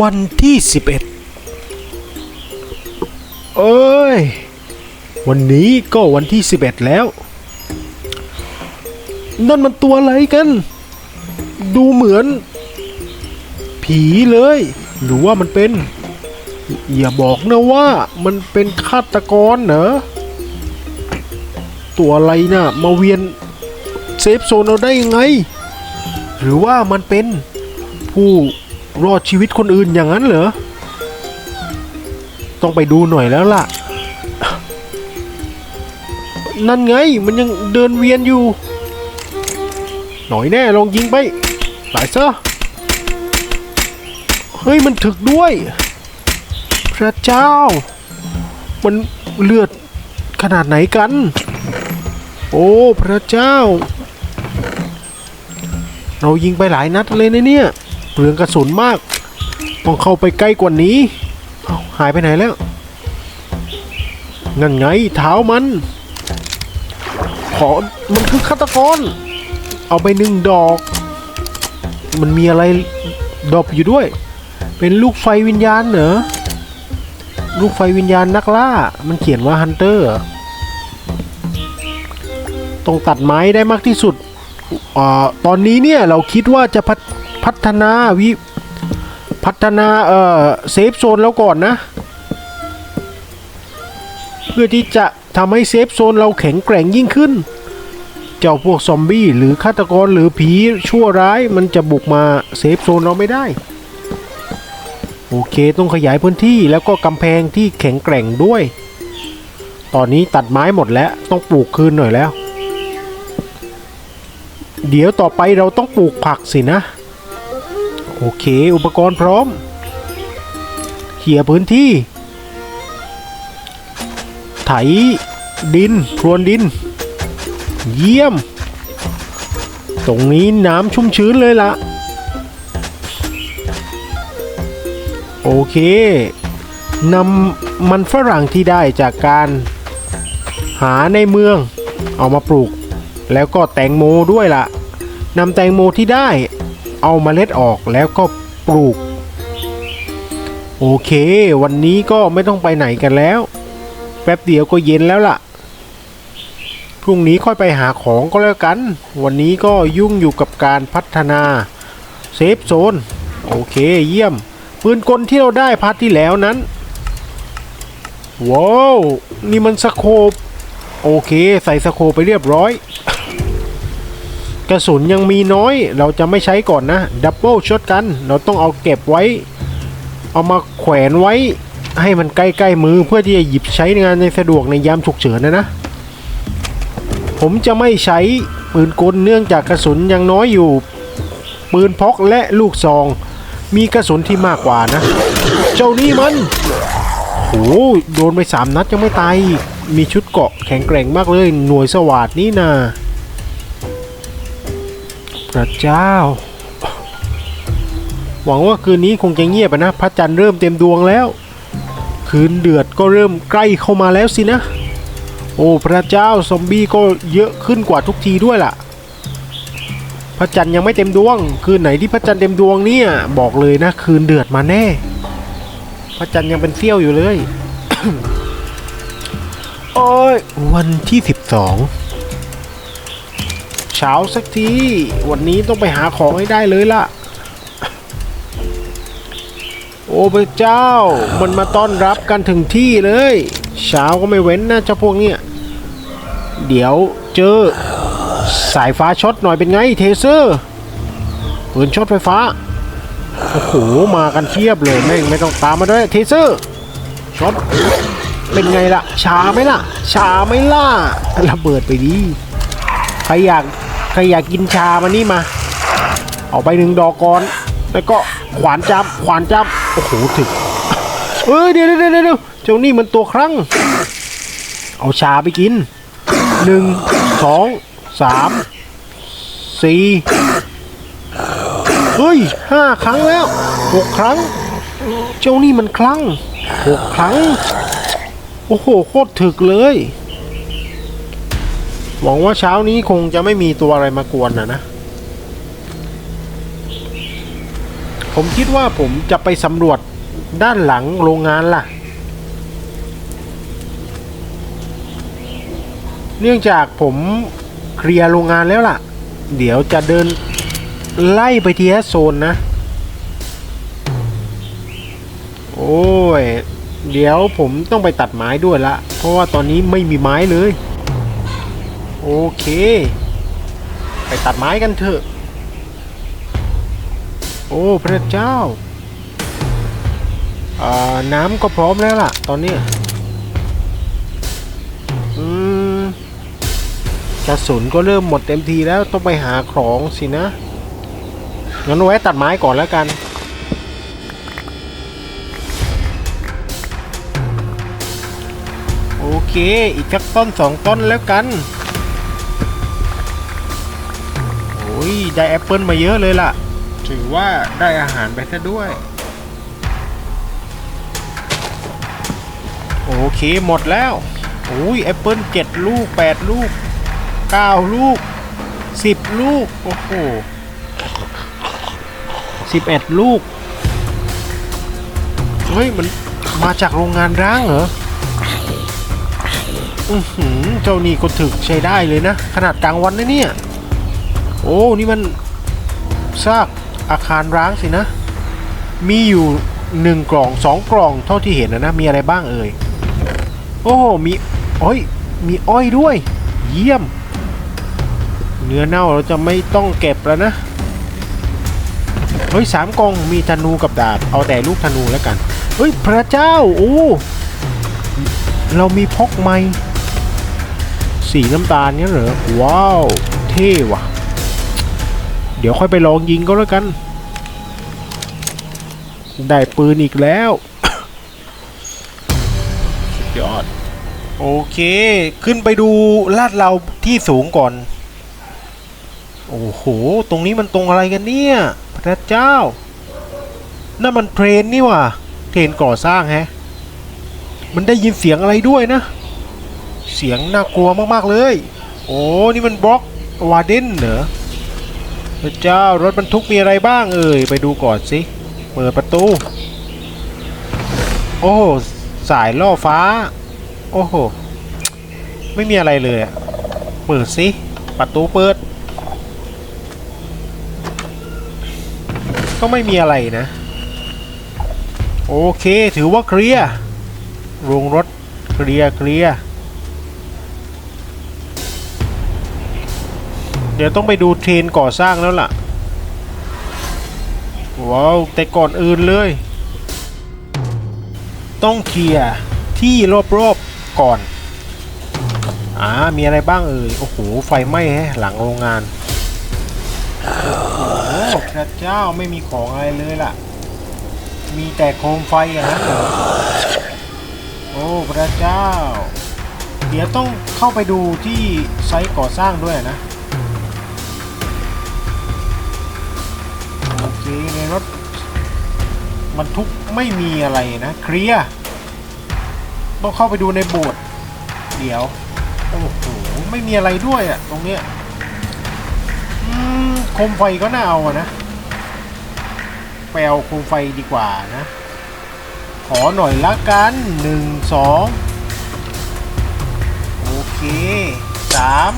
วันที่สิบเอ็ดเอ้ย วันนี้ก็วันที่สิบเอ็ดแล้ว นั่นมันตัวอะไรกัน ดูเหมือน ผีเลย หรือว่ามันเป็น อย่าบอกนะว่ามันเป็นฆาตกรเหรอ ตัวอะไรน่ะ มาเวียนเซฟโซนเราได้ยังไง หรือว่ามันเป็นผู้ รอดชีวิตคนอื่นอย่างนั้นเหรอ ต้องไปดูหน่อยแล้วล่ะ นั่นไงมันยังเดินเวียนอยู่ หน่อยแน่ลองยิงไปตายซะ เฮ้ยมันถึกด้วย พระเจ้า มันเลือดขนาดไหนกัน โอ้พระเจ้า เรายิงไปหลายนัดเลยนะเนี่ย เปลืองกระสุนมาก ต้องเข้าไปใกล้กว่านี้เอาหายไปไหนแล้วนั่นไงเท้ามัน ขอมันคือฆาตกร เอาไปหนึ่งดอก มันมีอะไรดอปอยู่ด้วย เป็นลูกไฟวิญญาณเหรอ ลูกไฟวิญญาณนักล่า มันเขียนว่าฮันเตอร์ต้องตัดไม้ได้มากที่สุดอ่าตอนนี้เนี่ยเราคิดว่าจะพั พัฒนาวิพัฒนาเอ่อเซฟโซนแล้วก่อนนะ เพื่อที่จะทำให้เซฟโซนเราแข็งแกร่งยิ่งขึ้น เจ้าพวกซอมบี้หรือฆาตกรหรือผีชั่วร้ายมันจะบุกมาเซฟโซนเราไม่ได้ โอเคต้องขยายพื้นที่แล้วก็กำแพงที่แข็งแกร่งด้วย ตอนนี้ตัดไม้หมดแล้วต้องปลูกคืนหน่อยแล้ว เดี๋ยวต่อไปเราต้องปลูกผักสินะ โอเค อุปกรณ์พร้อมเขี่ยพื้นที่ ไถดิน พรวนดิน เยี่ยม ตรงนี้น้ำชุ่มชื้นเลยละโอเคนำมันฝรั่งที่ได้จากการหาในเมือง เอามาปลูก แล้วก็แตงโมด้วยล่ะนำแตงโมที่ได้ เอามาเมล็ดออกแล้วก็ปลูก โอเค วันนี้ก็ไม่ต้องไปไหนกันแล้ว แป๊บเดียวก็เย็นแล้วล่ะ พรุ่งนี้ค่อยไปหาของก็แล้วกัน วันนี้ก็ยุ่งอยู่กับการพัฒนาเซฟโซน โอเคเยี่ยม ปืนกลที่เราได้พาร์ทที่แล้วนั้น ว้าว นี่มันสโคปโอเค ใส่สโคปไปเรียบร้อย กระสุนยังมีน้อย เราจะไม่ใช้ก่อนนะดับเบิลช็อตกัน เราต้องเอาเก็บไว้ เอามาแขวนไว้ให้มันใกล้ๆมือเพื่อที่จะหยิบใช้งานในสะดวกในยามฉุกเฉินนะนะ ผมจะไม่ใช้ปืนกลเนื่องจากกระสุนยังน้อยอยู่ ปืนพกและลูกซอง มีกระสุนที่มากกว่านะ เจ้านี่มันโอ้โหโดนไปสามนัดยังไม่ตาย มีชุดเกราะแข็งแกร่งมากเลย หน่วยสวาดนี่นา พระเจ้า หวังว่าคืนนี้คงจะเงียบนะ พระจันทร์เริ่มเต็มดวงแล้ว คืนเดือดก็เริ่มใกล้เข้ามาแล้วสินะ โอ้พระเจ้าซอมบี้ก็เยอะขึ้นกว่าทุกทีด้วยล่ะ พระจันทร์ยังไม่เต็มดวง คืนไหนที่พระจันทร์เต็มดวงเนี่ย บอกเลยนะ คืนเดือดมาแน่ พระจันทร์ยังเป็นเสี้ยวอยู่เลย โอ้ยวันที่สิบสอง เช้าสักที วันนี้ต้องไปหาของให้ได้เลยล่ะ โอ้พระเจ้า มันมาต้อนรับกันถึงที่เลย เช้าก็ไม่เว้นนะเจ้าพวกเนี้ยเดี๋ยวเจอ สายฟ้าช็อตหน่อยเป็นไงเทเซอร์ปืนช็อตไฟฟ้า โอ้โห มากันเทียบเลยแม่งไม่ต้องตามมาด้วยเทเซอร์ช็อตเป็นไงล่ะชาไหมล่ะชาไหมล่ะระเบิดไปดีใครอยาก ใครอยากกินชามานี่มา เอาไปหนึ่งดอกก่อน แล้วก็ขวานจับ ขวานจับ โอ้โหถึกเอ้ยเดี๋ยวเดี๋ยวเดี๋ยวเดี๋ยวเจ้านี่มันตัวครั้งเอาชาไปกินหนึ่งสองสามสี่เฮ้ยห้าครั้งแล้วหกครั้ง เจ้านี่มันครั้งหกครั้ง โอ้โหโคตรถึกเลย หวังว่าเช้านี้คงจะไม่มีตัวอะไรมากวนนะนะ ผมคิดว่าผมจะไปสำรวจด้านหลังโรงงานล่ะ เนื่องจากผมเคลียร์โรงงานแล้วล่ะ เดี๋ยวจะเดินไล่ไปทีละโซนนะ โอ้ย เดี๋ยวผมต้องไปตัดไม้ด้วยละ เพราะว่าตอนนี้ไม่มีไม้เลย เค ไปตัดไม้กันเถอะ โอ้พระเจ้าอ่าน้ำก็พร้อมแล้วล่ะ ตอนนี้ อืมกระสุนก็เริ่มหมดเต็มทีแล้วต้องไปหาของสินะ งั้นไว้ตัดไม้ก่อนแล้วกันโอเค อีกสักต้นสองต้นแล้วกัน ยได้แอปเปิลมาเยอะเลยล่ะ ถือว่าได้อาหารไปซะด้วย โอเคหมดแล้วโอ้ยแอปเปิลเจ็ดลูกแปดลูกเก้าลูกสิบลูก โอ้โหสิบเอ็ดลูก เฮ้ย มันมาจากโรงงานร้างเหรออือหือเจ้านี่ก็ถึกใช้ได้เลยนะ ขนาดกลางวันนะเนี่ย โอ้นี่มันซากอาคารร้างสินะ มีอยู่หนึ่งกล่องสองกล่องเท่าที่เห็นนะนะมีอะไรบ้างเอ่ยโอ้มีอ้อยมีอ้อยด้วย เยี่ยม เนื้อเน่าเราจะไม่ต้องเก็บแล้วนะเฮ้ยสามกล่องมีธนูกับดาบ เอาแต่ลูกธนูแล้วกัน เฮ้ยพระเจ้า โอ้เรามีพกไม้สีน้ำตาลเนี่ยเหรอ ว้าว เท่ว่ะ เดี๋ยวค่อยไปลองยิงก็แล้วกัน ได้ปืนอีกแล้ว สุดยอด โอเค ขึ้นไปดูลาดเราที่สูงก่อน โอ้โห ตรงนี้มันตรงอะไรกันเนี่ย พระเจ้า นั่นมันเทรนนี่ว่ะ เทรนก่อสร้างแฮะ มันได้ยินเสียงอะไรด้วยนะ เสียงน่ากลัวมากๆเลย โอ้ นี่มันบล็อกวาเดนเหรอ พระเจ้ารถบรรทุกมีอะไรบ้างเอ่ยไปดูก่อนสิ เปิดประตู โอ้สายล่อฟ้า โอ้โห ไม่มีอะไรเลยอะเปิดสิ ประตูเปิด ก็ไม่มีอะไรนะ โอเคถือว่าเคลียร์โรงรถเคลียร์เคลียร์ ดี๋ยวต้องไปดูเทรนก่อสร้างแล้วล่ะ ว้าว แต่ก่อนอื่นเลย ต้องเคลียร์ที่รอบๆก่อน อ่า มีอะไรบ้างเอ่ย โอ้โห ไฟไหม้ฮะหลังโรงงานโอ้พระเจ้าไม่มีของอะไรเลยล่ะ มีแต่โคมไฟอย่างนั้นเหรอ โอ้พระเจ้า เดี๋ยวต้องเข้าไปดูที่ไซต์ก่อสร้างด้วยนะ รถบรรทุกไม่มีอะไรนะเคลียร์ต้องเข้าไปดูในโบสถ์เดี๋ยว โอ้โห ไม่มีอะไรด้วยอะตรงเนี้ยโคมไฟก็น่าเอาอะนะไปเอาโคมไฟดีกว่านะ ขอหน่อยละกันหนึ่งสองโอเคสาม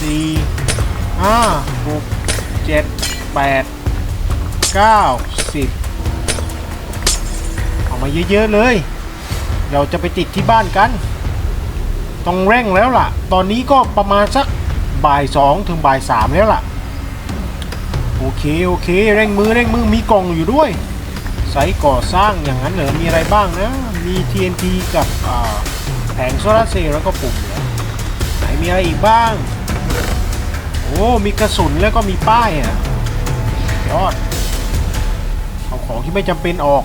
สี่ห้าหกเจ็ดแปด เก้าสิบเอามาเยอะๆเลย เราจะไปติดที่บ้านกัน ต้องเร่งแล้วล่ะ ตอนนี้ก็ประมาณสักบ่ายสองถึงบ่ายสามแล้วล่ะ โอเค โอเค เร่งมือเร่งมือมีกล่องอยู่ด้วยไซต์ก่อสร้างอย่างนั้นเหรอมีอะไรบ้างนะ มี TNT กับแผงโซลาร์เซลล์แล้วก็ปุ่มเหรอไหนมีอะไรอีกบ้าง โอ้ มีกระสุนแล้วก็มีป้ายอะยอด ของที่ไม่จำเป็นออก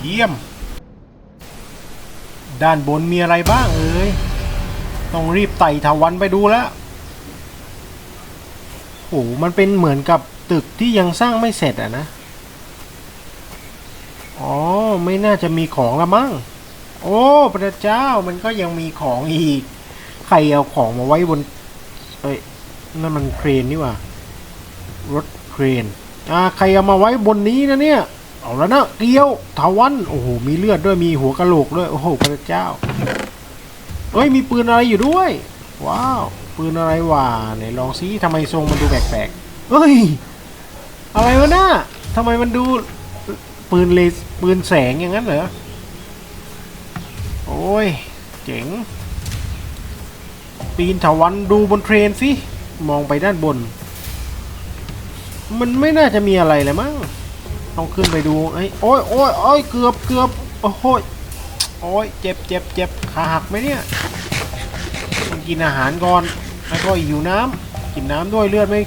เยี่ยม ด้านบนมีอะไรบ้างเอ่ยต้องรีบไต่ถาวันไปดูแล้วโอ้มันเป็นเหมือนกับตึกที่ยังสร้างไม่เสร็จอะนะ อ๋อ ไม่น่าจะมีของละมั้ง โอ้ พระเจ้า มันก็ยังมีของอีก ใครเอาของมาไว้บน เอ้ย นั่นมันเครนนี่ว่ารถเครน อ่าใครเอามาไว้บนนี้นะเนี่ย เอาแล้วนะเกลียวถาวันโอ้โหมีเลือดด้วยมีหัวกะโหลกด้วยโอ้โหพระเจ้าเอ้ยมีปืนอะไรอยู่ด้วย ว้าวปืนอะไรวะไหนลองซิทำไมทรงมันดูแปลกๆเอ้ยอะไรวะน่าทำไมมันดูปืนเลสปืนแสงอย่างนั้นเหรอโอ้ยเจ๋ง ปีนถาวันดูบนเทรนสิมองไปด้านบน มันไม่น่าจะมีอะไรเลยมั้งต้องขึ้นไปดูไอ้โอ้ยโอ้ยโอ้ยเกือบเกือบโอ้โหยโอ้ยเจ็บเจ็บเจ็บขาหักไหมเนี่ยต้องกินอาหารก่อนแล้วก็หิวน้ำกินน้ำด้วยเลือดไม่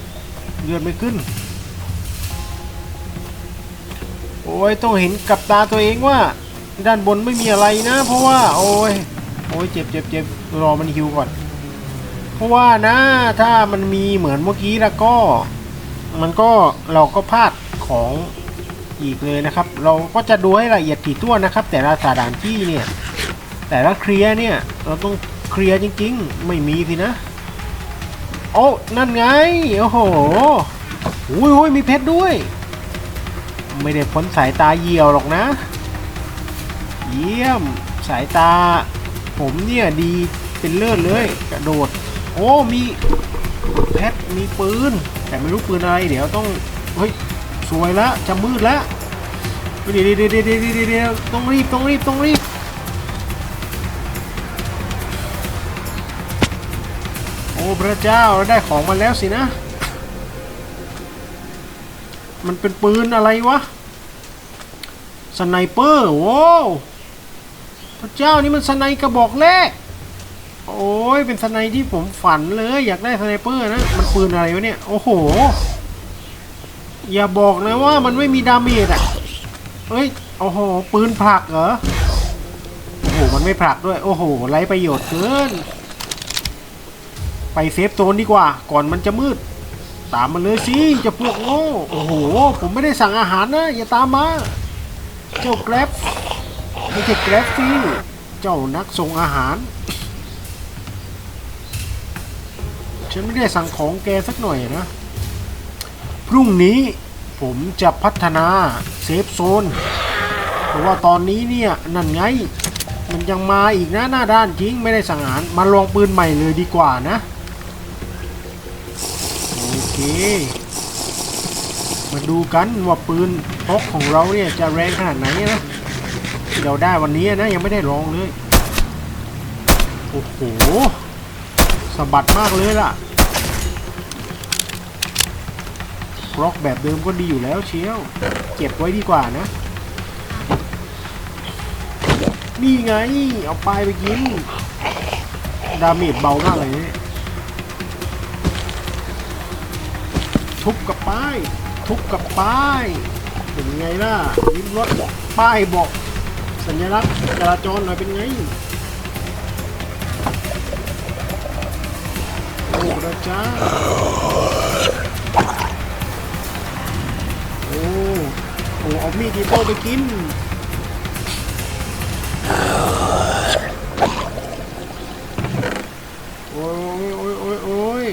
เลือดไม่ขึ้น โอ้ยต้องเห็นกับตาตัวเองว่า ด้านบนไม่มีอะไรนะ เพราะว่า โอ้ยโอ้ยเจ็บเจ็บเจ็บรอมันหิวก่อน เพราะว่านะ ถ้ามันมีเหมือนเมื่อกี้แล้วก็ มันก็เราก็พลาดของอีกเลยนะครับ เราก็จะดูให้ละเอียดถี่ถ้วนนะครับ แต่ละสถานที่เนี่ย แต่ละเคลียร์เนี่ย เราต้องเคลียร์จริง ๆ ไม่มีสินะ โอ้นั่นไง โอ้โหอุ้ยอุ้ยมีเพชรด้วย ไม่ได้พ้นสายตาเยี่ยวหรอกนะ เยี่ยมสายตา ผมเนี่ยดีเป็นเลิศเลย กระโดด โอ้มีเพชรมีปืน แต่ไม่รู้ปืนอะไรเดี๋ยวต้องเฮ้ยสวยละจะมืดละเดี๋ยวเดี๋ยวเดี๋ยวเดี๋ยวเดี๋ยวเดี๋ยวต้องรีบต้องรีบต้องรีบโอ้พระเจ้าเราได้ของมาแล้วสินะ มันเป็นปืนอะไรวะสไนเปอร์โว้พระเจ้านี่มันสไนกระบอกแรก โอ้ยเป็นสไนที่ผมฝันเลย อยากได้สไนเปอร์นะ มันปืนอะไรวะเนี่ย โอ้โห อย่าบอกนะว่ามันไม่มีดาเมจอะเฮ้ย โอ้โห ปืนผลักเหรอ โอ้โห มันไม่ผลักด้วย โอ้โห ไร้ประโยชน์เกิน ไปเซฟโซนดีกว่า ก่อนมันจะมืด ตามมาเลยสิจะพวกโง่โอ้โห ผมไม่ได้สั่งอาหารนะ อย่าตามมา เจ้าแกร็บไม่ใช่แกร็บสิเจ้านักส่งอาหาร ฉันไม่ได้สั่งของแกสักหน่อยนะ พรุ่งนี้ผมจะพัฒนาเซฟโซน เพราะว่าตอนนี้เนี่ย นั่นไง มันยังมาอีกนะหน้าด้านจริงไม่ได้สังหารมาลองปืนใหม่เลยดีกว่านะ โอเค มาดูกันว่าปืนพกของเราเนี่ยจะแรงขนาดไหนนะที่เราได้วันนี้นะยังไม่ได้ลองเลย โอ้โห สะบัดมากเลยล่ะล็อกแบบเดิมก็ดีอยู่แล้วเชียว เก็บไว้ดีกว่านะ นี่ไง เอาปลายไปกิน ดาเมจเบามากเลยเนี่ยทุบกับป้าย ทุบกับป้าย เป็นไงล่ะลิ้มรถป้ายบอก สัญลักษณ์จราจรหน่อยเป็นไง โอ้พระเจ้าโอ้โอ้เอามีดอีโต้ไปกินโอ้ยโอ้ยโอ้ยโอ้ย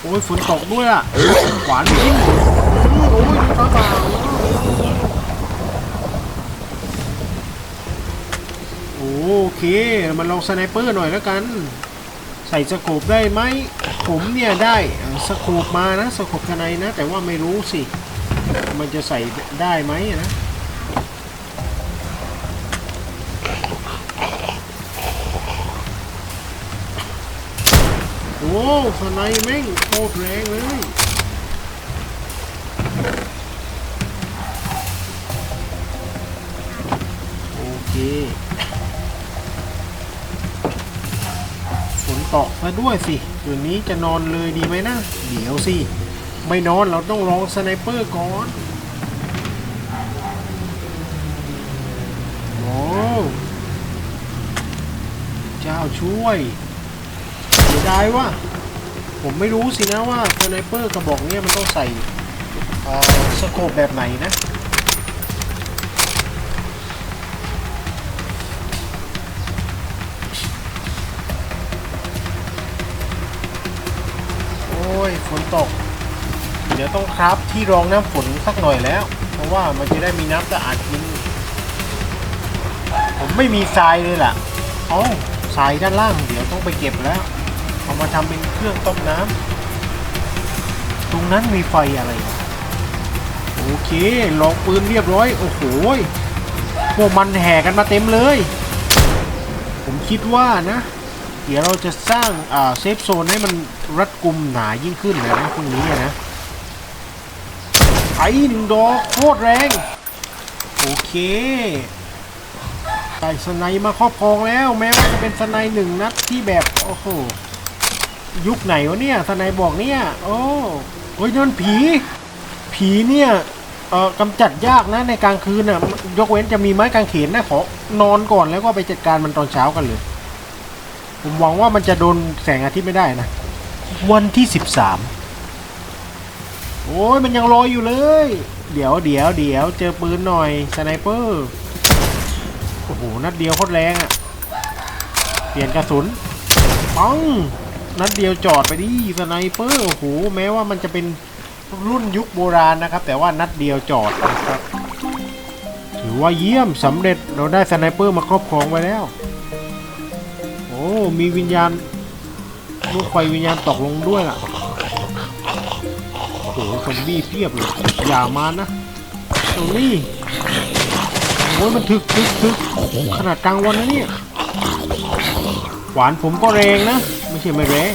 โอ้ยฝนตกด้วยอะหวานจริงโอ้ยฟ้าผ่าโอ เคมาลองสไนเปอร์หน่อยแล้วกัน ใส่สโคปได้ไหมผมเนี่ยได้สโคปมานะสโคปภายในนะ แต่ว่าไม่รู้สิ มันจะใส่ได้ไหมนะโอ้สไนแม่งโคตรแรงเลยโอเค ฝนตกซะด้วยสิคืนนี้จะนอนเลยดีไหมนะ เดี๋ยวสิ ไม่นอนเราต้องลองสไนเปอร์ก่อน โอ้เจ้าช่วยเสียดายว่า ผมไม่รู้สินะว่าสไนเปอร์กระบอกเนี้ยมันต้องใส่สโคปแบบไหนนะ ยฝนตก เดี๋ยวต้องครับที่รองน้ำฝนสักหน่อยแล้ว เพราะว่ามันจะได้มีน้ำสะอาดกิน ผมไม่มีทรายเลยล่ะเอ๋อทรายด้านล่าง เดี๋ยวต้องไปเก็บแล้ว เอามาทำเป็นเครื่องต้มน้ำตรงนั้นมีไฟอะไร โอเคลองปืนเรียบร้อย โอ้โหพวกมันแห่กันมาเต็มเลย ผมคิดว่านะ เดี๋ยวเราจะสร้างเซฟโซนให้มันรัดกุมหนายิ่งขึ้นนะนะพรุ่งนี้นะไอ้หนึ่งดอกโคตรแรง โอเคได้สไนมาครอบครองแล้ว แม้ว่าจะเป็นสไนหนึ่งนัดที่แบบ โอ้โห ยุคไหนวะเนี่ยสไนบอกเนี่ย โอ้โอ้ยนั่นผี ผีเนี่ยเอ่อกำจัดยากนะในกลางคืนน่ะ ยกเว้นจะมีไม้กางเขนนะขอนอนก่อนแล้วก็ไปจัดการมันตอนเช้ากันเลย ผมหวังว่ามันจะโดนแสงอาทิตย์ไม่ได้นะ วันที่สิบสามโอ้ยมันยังลอยอยู่เลย เดี๋ยวเดี๋ยวเดี๋ยวเจอปืนหน่อยสไนเปอร์โอ้โหนัดเดียวโคตรแรงอะ่ะ เปลี่ยนกระสุนปังนัดเดียวจอดไปดิสไนเปอร์โอ้โหแม้ว่ามันจะเป็นรุ่นยุคโบราณนะครับ แต่ว่านัดเดียวจอดนะครับถือว่าเยี่ยมสำเร็จเราได้สไนเปอร์มาครอบครองไว้แล้ว อ้มีวิญญาณลูกไฟวิญญาณตกลงด้วยล่ะโอ้โหซอมบี้เพียบเลยอย่ามานะตรงนี้โอ้ยมันถึกถึกถึกขนาดกลางวันนะเนี่ยหวานผมก็แรงนะ ไม่ใช่ไม่แรง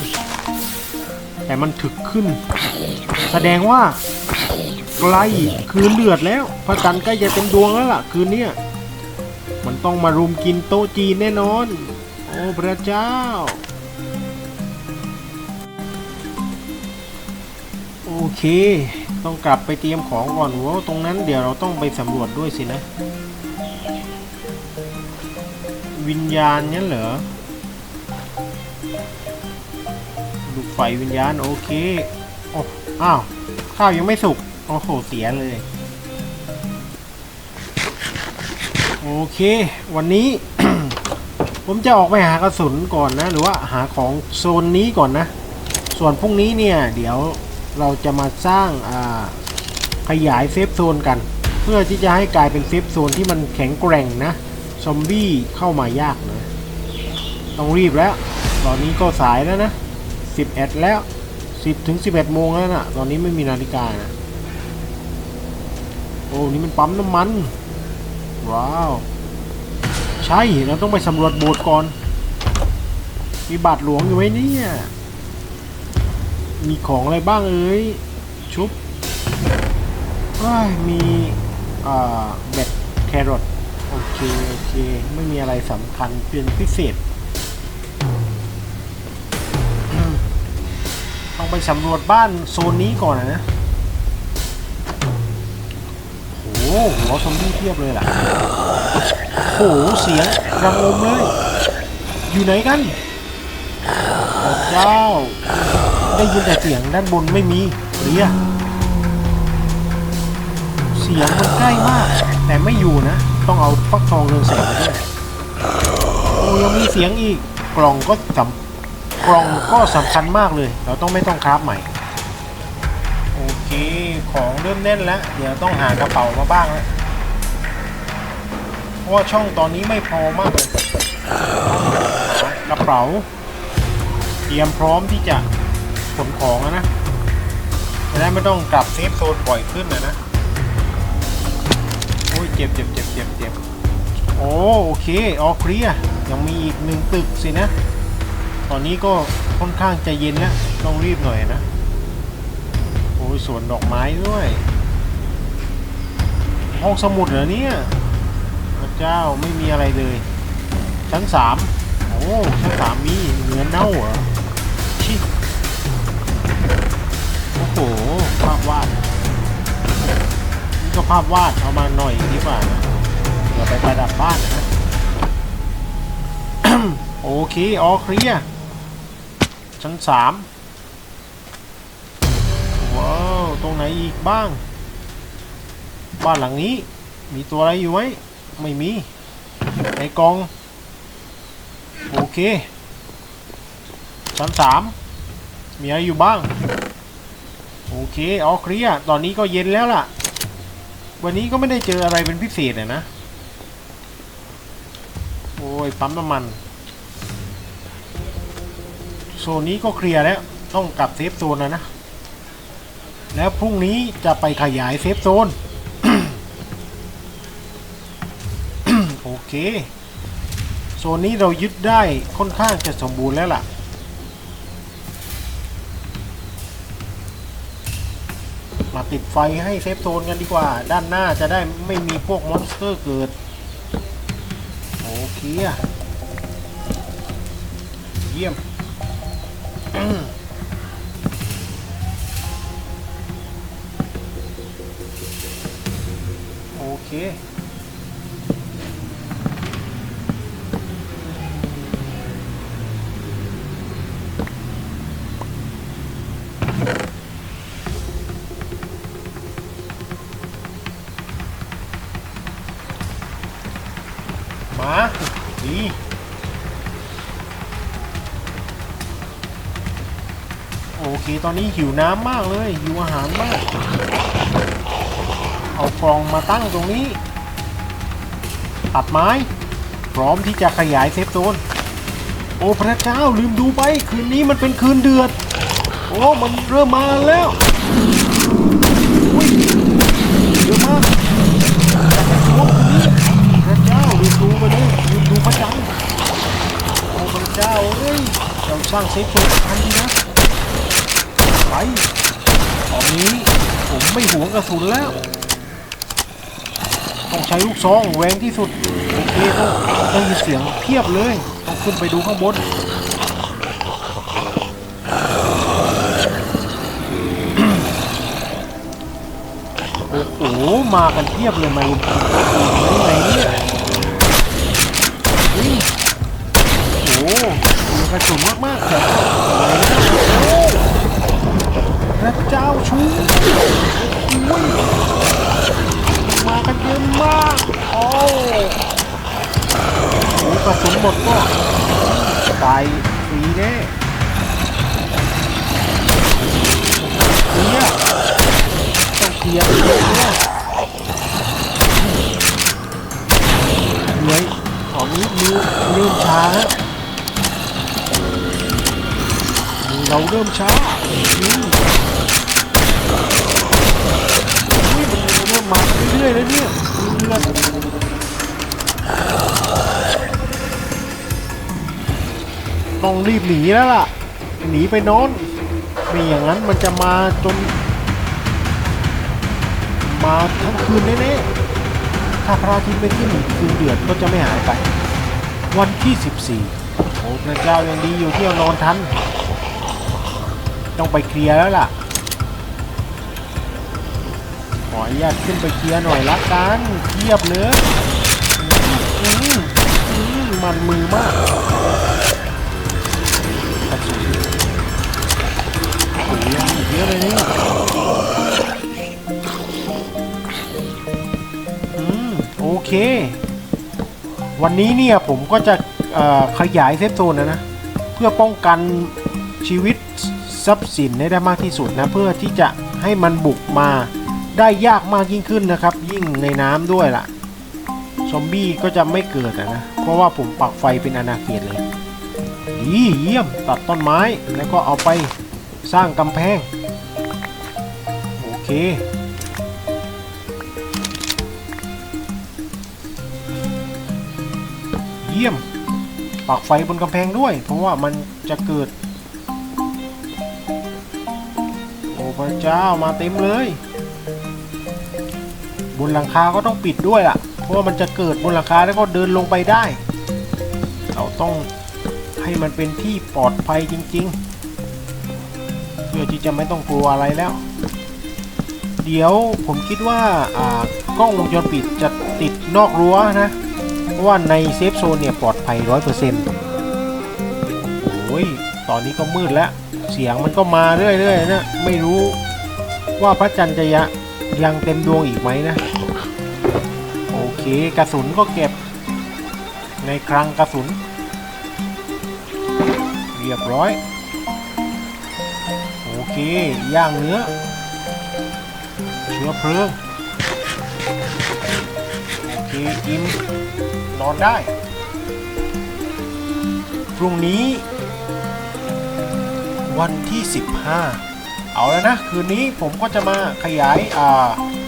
แต่มันถึกขึ้น แสดงว่าใกล้คืนเดือดแล้วพระจันทร์ใกล้จะเต็มดวงแล้วล่ะ คืนเนี้ยมันต้องมารุมกินโต๊ะจีนแน่นอน โอ้พระเจ้า โอเค ต้องกลับไปเตรียมของก่อนว่าตรงนั้นเดี๋ยวเราต้องไปสำรวจด้วยสินะ วิญญาณงั้นเหรอลูกไฟวิญญาณโอเคโอ้อ้าว ข้าวยังไม่สุก โอ้โห เสียเลย โอเค วันนี้ ผมจะออกไปหากระสุนก่อนนะ หรือว่าหาของโซนนี้ก่อนนะ ส่วนพรุ่งนี้เนี่ย เดี๋ยวเราจะมาสร้างาขยายเซฟโซนกัน เพื่อที่จะให้กลายเป็นเซฟโซนที่มันแข็งแกร่งนะซอมบี้เข้ามายากนะ ต้องรีบแล้ว ตอนนี้ก็สายแล้วนะ 11 แล้ว 10ถึง11 โมงแล้วนะตอนนี้ไม่มีนาฬิกานะ โอ้ นี่มันปั๊มน้ำมัน ว้าว ใช่เราต้องไปสำรวจโบสถ์ก่อน มีบาทหลวงอยู่ไหมเนี่ย มีของอะไรบ้างเอ้ย ชุบมีอ่าเบ็ดแครอทโอเค โอเค ไม่มีอะไรสำคัญเป็นพิเศษ ต้องไปสำรวจบ้านโซนนี้ก่อนนะโอ้โหหัวซอมบี้เพียบเลยล่ะ โอ้โหเสียงระงลมเลย อยู่ไหนกันเจ้า ได้ยินแต่เสียงด้านบนไม่มีเรียเสียงมันใกล้มาก แต่ไม่อยู่นะ ต้องเอาฟักทองเรืองแสงมาด้วยโอ้ยังมีเสียงอีกกล่องก็สำกล่องก็สำคัญมากเลย เราต้องไม่ต้องคราฟใหม่โอเค ของเริ่มแน่นแล้ว เดี๋ยวต้องหากระเป๋ามาบ้างแล้ว ว่าช่องตอนนี้ไม่พอมากเลยกระเป๋า เตรียมพร้อมที่จะขนของนะ จะได้ไม่ต้องกลับเซฟโซนบ่อยขึ้นนะนะ โอ้ยเจ็บเจ็บเจ็บเจ็บเจ็บโอ้โอเคออเคลียยังมีอีกหนึ่งตึกสินะ ตอนนี้ก็ค่อนข้างใจเย็นแล้วต้องรีบหน่อยนะ โอ้ยสวนดอกไม้ด้วย ห้องสมุดเหรอเนี่ย เจ้าไม่มีอะไรเลย ชั้นสามโอ้ชั้นสามมีเนื้อเน่าเหรอชิโอ้โหภาพวาดนี่ก็ภาพวาดเอามาหน่อยดีกว่านะเดี๋ยวไปประดับบ้านนะโอเคออเคลียร์ชั้นสามว้าว ตรงไหนอีกบ้าง บ้านหลังนี้มีตัวอะไรอยู่ไหม ไม่มี ในกอง โอเค ชั้นสามมีอะไรอยู่บ้าง โอเคออเคลียตอนนี้ก็เย็นแล้วล่ะ วันนี้ก็ไม่ได้เจออะไรเป็นพิเศษนะ โอ้ย ปั๊มน้ำมัน โซนนี้ก็เคลียร์แล้ว ต้องกลับเซฟโซนแล้วนะ แล้วพรุ่งนี้จะไปขยายเซฟโซน โอ เค โซนนี้เรายึดได้ค่อนข้างจะสมบูรณ์แล้วล่ะ มาติดไฟให้เซฟโซนกันดีกว่า ด้านหน้าจะได้ไม่มีพวกมอนสเตอร์เกิด โอเคอะเยี่ยมโอเค เคตอนนี้หิวน้ำมากเลยหิวอาหารมาก เอากล่องมาตั้งตรงนี้ ตัดไม้ พร้อมที่จะขยายเซฟโซน โอ้พระเจ้าลืมดูไป คืนนี้มันเป็นคืนเดือด โอ้ มันเริ่มมาแล้วเยอะมากพระเจ้าลืมดูไปเลยลืมดูพระจันทร์โอ้พระเจ้าเอ้ยเราสร้างเซฟโซนทันทีนะ ไปตอนนี้ผมไม่หวงกระสุนแล้ว ต้องใช้ลูกซองแรงที่สุดโอเคต้องได้ยินเสียงเพียบเลย ต้องขึ้นไปดูข้างบนโอ้โหมากันเพียบเลยมาลุมไหนเนี่ยโอ้โหกระสุนมากๆครับ เจ้าชูอุ้ยมากันเยอะมากโอ้โหกระสุนหมดก็ตายฟรีแน่เนี่ยต้องเคลียร์เนี่ยเหนื่อยของนี้มือเริ่มช้าแล้วเราเริ่มช้าอื มาเรื่อยๆแล้วเนี่ยเลือดต้องรีบหนีแล้วล่ะ หนีไปนอนไม่อย่างนั้นมันจะมาจน มาทั้งคืนแน่ๆถ้าพระอาทิตย์ไม่ขึ้นคืนเดือดก็จะไม่หายไป วันที่ 14โอ้พระเจ้ายังดีอยู่ที่เรานอนทัน ต้องไปเคลียร์แล้วล่ะ ออนุญาตขึ้นไปเคลียร์หน่อยละกันเทียบเลยอืมอืมมันมือมากกระสุนโอ้ยยังอีกเยอะเลยนี่อืมโอเค วันนี้เนี่ยผมก็จะขยายเซฟโซนนะนะ เพื่อป้องกันชีวิตทรัพย์สินได้มากที่สุดนะ เพื่อที่จะให้มันบุกมา ได้ยากมากยิ่งขึ้นนะครับ ยิ่งในน้ำด้วยล่ะ ซอมบี้ก็จะไม่เกิดนะ เพราะว่าผมปักไฟเป็นอาณาเขตเลยดีเยี่ยมตัดต้นไม้แล้วก็เอาไปสร้างกำแพง โอเค เยี่ยมปักไฟบนกำแพงด้วย เพราะว่ามันจะเกิด โอ้พระเจ้ามาเต็มเลย บนหลังคาก็ต้องปิดด้วยล่ะ เพราะว่ามันจะเกิดบนหลังคาแล้วก็เดินลงไปได้ เราต้องให้มันเป็นที่ปลอดภัยจริง ๆ เพื่อที่จะไม่ต้องกลัวอะไรแล้ว เดี๋ยวผมคิดว่า อ่ากล้องวงจรปิดจะติดนอกรั้วนะ เพราะว่าในเซฟโซนเนี่ยปลอดภัยร้อยเปอร์เซ็นต์โอ้ยตอนนี้ก็มืดแล้ว เสียงมันก็มาเรื่อยๆนะ ไม่รู้ว่าพระจันทร์จะยังเต็มดวงอีกไหมนะ เคกระสุนก็เก็บ ในคลังกระสุน เรียบร้อย โอเค ย่างเนื้อ เชื้อเพลิง โอเค อิ่มนอนได้ พรุ่งนี้ วันที่ 15 เอาแล้วนะ คืนนี้ผมก็จะมาขยาย อ่า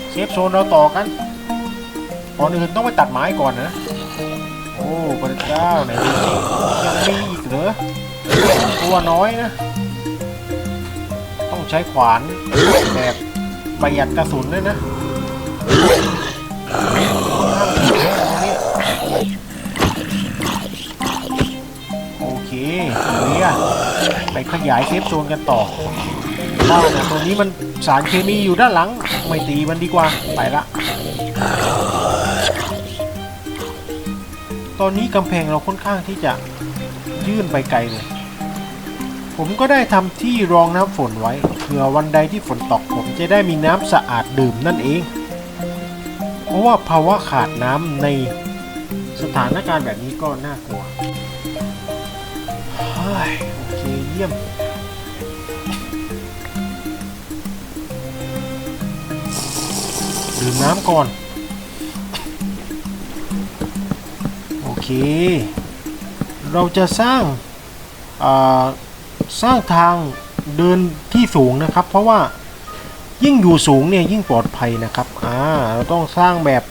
เซฟโซนเราต่อกัน ก่อนอื่นต้องไปตัดไม้ก่อนนะ โอ้พระเจ้าไหนดูสิยังมีอีกเหรอตัวน้อยนะ ต้องใช้ขวานแบบประหยัดกระสุนด้วยนะโอเคเรียไปขยายเซฟโซนกันต่อได้นะตัวนี้มันสารเคมีอยู่ด้านหลัง ไม่ตีมันดีกว่า ไปละ ตอนนี้กำแพงเราค่อนข้างที่จะยื่นไปไกลเลย ผมก็ได้ทำที่รองน้ำฝนไว้เผื่อวันใดที่ฝนตกผมจะได้มีน้ำสะอาดดื่มนั่นเอง เพราะว่าภาวะขาดน้ำในสถานการณ์แบบนี้ก็น่ากลัวเฮ้ยโอเคเยี่ยม ดื่มน้ำก่อน เค เราจะสร้างาสร้างทางเดินที่สูงนะครับ เพราะว่ายิ่งอยู่สูงเนี่ยยิ่งปลอดภัยนะครับอ่าเราต้องสร้างแบบ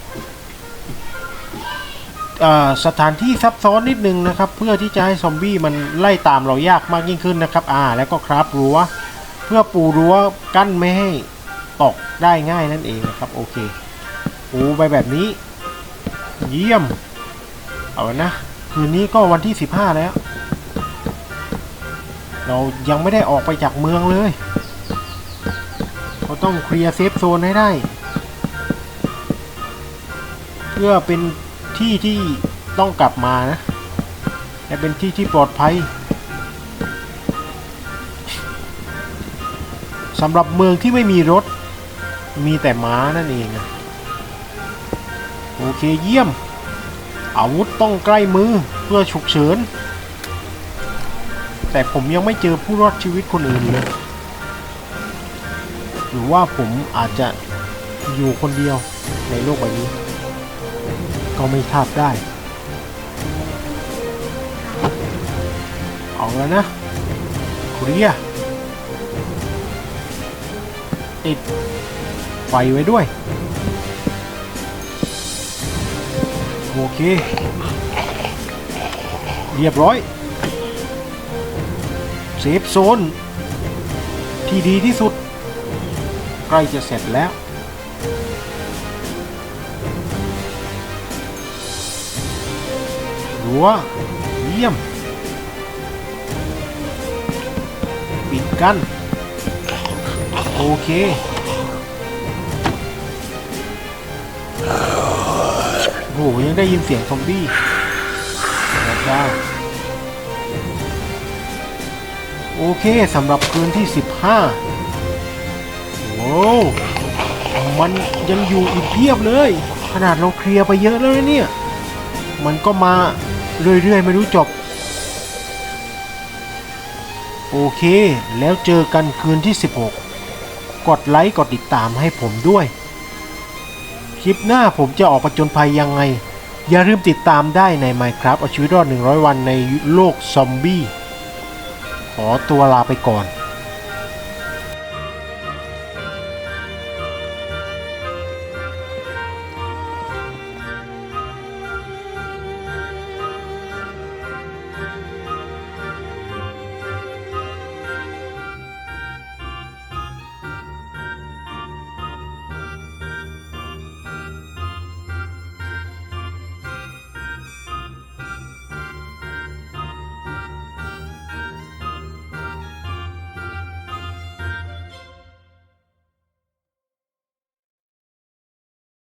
สถานที่ซับซ้อนนิดนึงนะครับ เพื่อที่จะให้ซอมบี้มันไล่ตามเรายากมากยิ่งขึ้นนะครับ อ่า แล้วก็ครับรั้วเพื่อปูรั้วกั้นไม่ให้ตกได้ง่ายนั่นเองนะครับ โอเค ปูไปแบบนี้ เยี่ยม เอานะคืนนี้ก็วันที่15แล้ว เรายังไม่ได้ออกไปจากเมืองเลยเราต้องเคลียร์เซฟโซนให้ได้ เพื่อเป็นที่ที่ต้องกลับมานะและเป็นที่ที่ปลอดภัยสำหรับเมืองที่ไม่มีรถ มีแต่ม้านั่นเอง โอเคเยี่ยม อาวุธ ต้องใกล้มือเพื่อฉุกเฉิน แต่ผมยังไม่เจอผู้รอดชีวิตคนอื่นเลย หรือว่าผมอาจจะอยู่คนเดียวในโลกใบนี้ ก็ไม่ทราบได้ เอาแล้วนะเคลียร์ติดไฟไว้ด้วย โอเค เรียบร้อย เซฟโซน ที่ดีที่สุด ใกล้จะเสร็จแล้ว รัว เยี่ยม ปิดกัน โอเค โอ้โหยังได้ยินเสียงซอมบี้นะเจ้าโอเคสำหรับคืนที่ 15โว้วมันยังอยู่อีกเพียบเลย ขนาดเราเคลียร์ไปเยอะแล้วนะเนี่ย มันก็มาเรื่อยๆ ไม่รู้จบ โอเค แล้วเจอกันคืนที่ 16 กดไลค์ กดติดตามให้ผมด้วย คลิปหน้าผมจะออกประจนภัยยังไง อย่าลืมติดตามได้ใน Minecraft เอาชีวิตรอด 100 วันในโลกซอมบี้ ขอตัวลาไปก่อน